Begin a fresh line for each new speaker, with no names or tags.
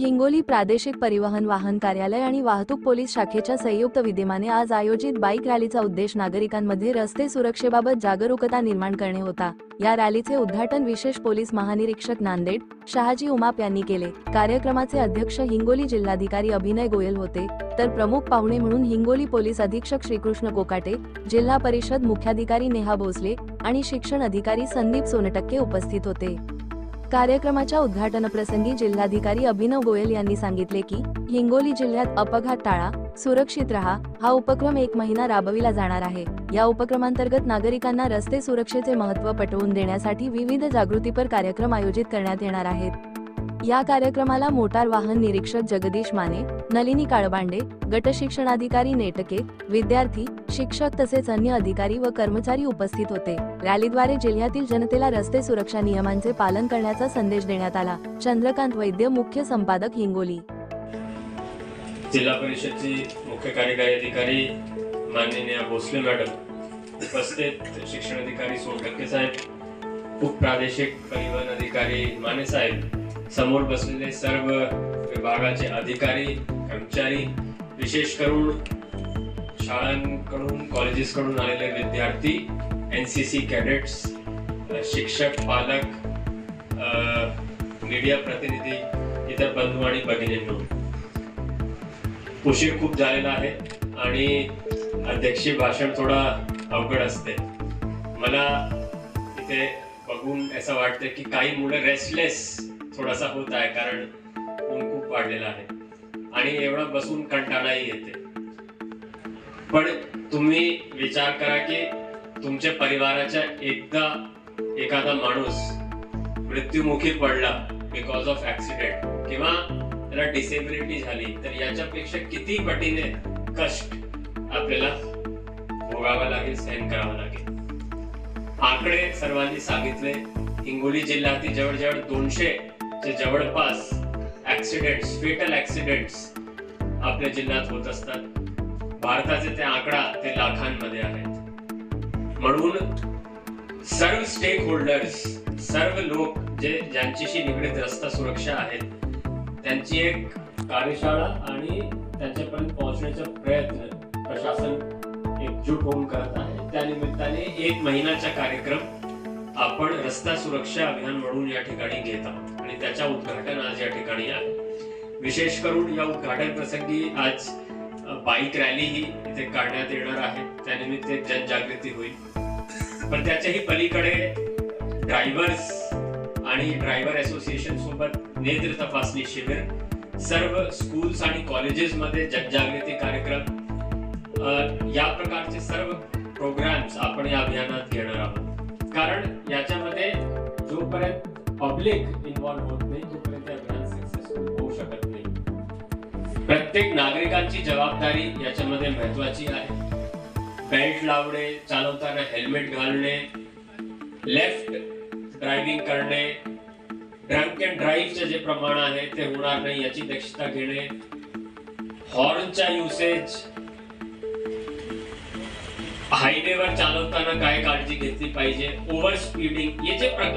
हिंगोली प्रादेशिक परिवहन वाहन कार्यालय आणि वाहतूक पोलीस शाखेच्या संयुक्त विद्यमाने आज आयोजित बाईक रॅलीचा उद्देश नागरिकांमध्ये रस्ते सुरक्षेबाबत जागरूकता निर्माण करणे होता. या रॅलीचे उद्घाटन विशेष पोलीस महानिरीक्षक नांदेड शहाजी उमाप यांनी केले. कार्यक्रमाचे अध्यक्ष हिंगोली जिल्हाधिकारी अभिनय गोयल होते. तर प्रमुख पाहुणे म्हणून हिंगोली पोलीस अधीक्षक श्रीकृष्ण कोकाटे जिल्हा परिषद मुख्याधिकारी नेहा भोसले आणि शिक्षण अधिकारी संदीप सोनटक्के उपस्थित होते. कार्यक्रमाच्या उद्घाटनप्रसंगी जिल्हाधिकारी अभिनव गोयल यांनी सांगितले की हिंगोली जिल्ह्यात अपघात टाळा सुरक्षित रहा हा उपक्रम एक महिना राबविला जाणार आहे. या उपक्रमांतर्गत नागरिकांना रस्ते सुरक्षेचे महत्त्व पटवून देण्यासाठी विविध जागृतीपर कार्यक्रम आयोजित करण्यात येणार आहेत. या कार्यक्रमाला मोटार वाहन निरीक्षक जगदीश माने नलिनी काळबांडे गटशिक्षणाधिकारी नेटके विद्यार्थी शिक्षक तसेच अन्य अधिकारी व कर्मचारी उपस्थित होते. रॅलीद्वारे जिल्ह्यातील जनतेला रस्ते सुरक्षा नियमांचे पालन करण्याचा संदेश देण्यात आला. चंद्रकांत वैद्य मुख्य संपादक हिंगोली.
जिल्हा परिषदचे मुख्य कार्यकारी अधिकारी माननीय भोसले मॅडम उपस्थित शिक्षण अधिकारी सोनटक्के साहेब उपप्रादेशिक परिवहन अधिकारी माने साहेब समोर बसलेले सर्व विभागाचे अधिकारी कर्मचारी विशेष करून शाळांकडून कॉलेजेसकडून आलेले विद्यार्थी एन सी सी कॅडेट्स शिक्षक पालक मीडिया प्रतिनिधी इतर बंधू आणि भगिनींनो. उशीर खूप झालेला आहे आणि अध्यक्षीय भाषण थोडा अवघड असते. मला इथे बघून असं वाटतं की काही मुलं रेस्टलेस थोडासा होत आहे कारण ऊन खूप वाढलेला आहे. आणि एवढं बसून कंटाळाही येते. पण तुम्ही विचार करा की तुमच्या परिवाराच्या एकदा एखादा माणूस मृत्युमुखी पडला बिकॉज ऑफ ऍक्सिडेंट किंवा त्याला डिसेबिलिटी झाली तर याच्यापेक्षा किती पटीने कष्ट आपल्याला भोगावा लागेल सहन करावं लागेल. आकडे सर्वांनी सांगितले. हिंगोली जिल्ह्यातील जवळजवळ दोनशे चे जवळपास ऍक्सिडेंट्स फेटल ऍक्सिडेंट्स आपल्या जिल्ह्यात होत असतात. भारताचे ते आकडा ते लाखांमध्ये आहेत. म्हणून सर्व स्टेक होल्डर्स सर्व लोक जे ज्यांच्याशी निगडीत रस्ता सुरक्षा आहेत त्यांची एक कार्यशाळा आणि त्यांच्यापर्यंत पोहोचण्याचा प्रयत्न प्रशासन एकजूट होऊन करत आहे. त्या निमित्ताने एक महिन्याचा कार्यक्रम आपण रस्ता सुरक्षा अभियान म्हणून या ठिकाणी घेत आहोत. आणि त्याच्या उद्घाटन आज या ठिकाणी आहे. विशेष करून या उद्घाटन प्रसंगी आज बाईक रॅली ही इथे काढण्यात येणार आहे. त्यानिमित्त जनजागृती होईल. पण त्याच्याही पलीकडे ड्रायव्हर्स आणि ड्रायव्हर असोसिएशन सोबत नेत्र तपासणी शिबिर सर्व स्कूल्स आणि कॉलेजेस मध्ये जनजागृती कार्यक्रम या प्रकारचे सर्व प्रोग्राम्स आपण या अभियानात घेणार आहोत. कारण याच्यामध्ये जोपर्यंत पब्लिक प्रत्येक नागरिकांची जबाबदारी याच्यामध्ये महत्वाची आहे. बेल्ट लावणे चालवताना हेल्मेट घालणे लेफ्ट ड्रायव्हिंग करणे ड्रंक अँड ड्राईव्हचे जे प्रमाण आहे ते होणार नाही याची दक्षता घेणे हॉर्नचा युसेज हायवेवर चालवताना काय काळजी घेतली पाहिजे ओव्हर स्पीडिंग हे जे प्र-